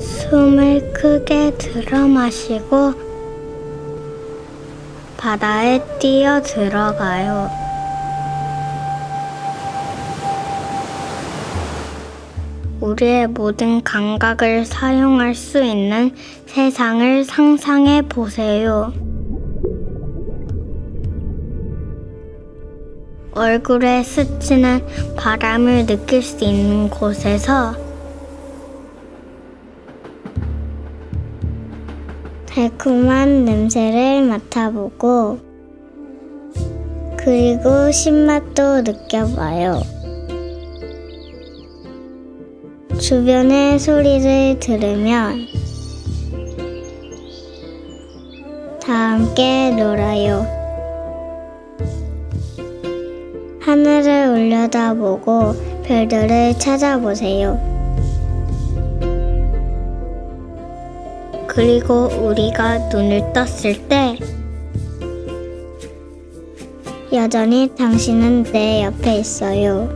숨을 크게 들어 마시고 바다에 뛰어 들어가요. 우리의 모든 감각을 사용할 수 있는 세상을 상상해 보세요. 얼굴에 스치는 바람을 느낄 수 있는 곳에서 달콤한 냄새를 맡아보고 그리고 신맛도 느껴봐요. 주변의 소리를 들으면 다 함께 놀아요. 하늘을 올려다보고 별들을 찾아보세요. 그리고 우리가 눈을 떴을 때 여전히 당신은 내 옆에 있어요.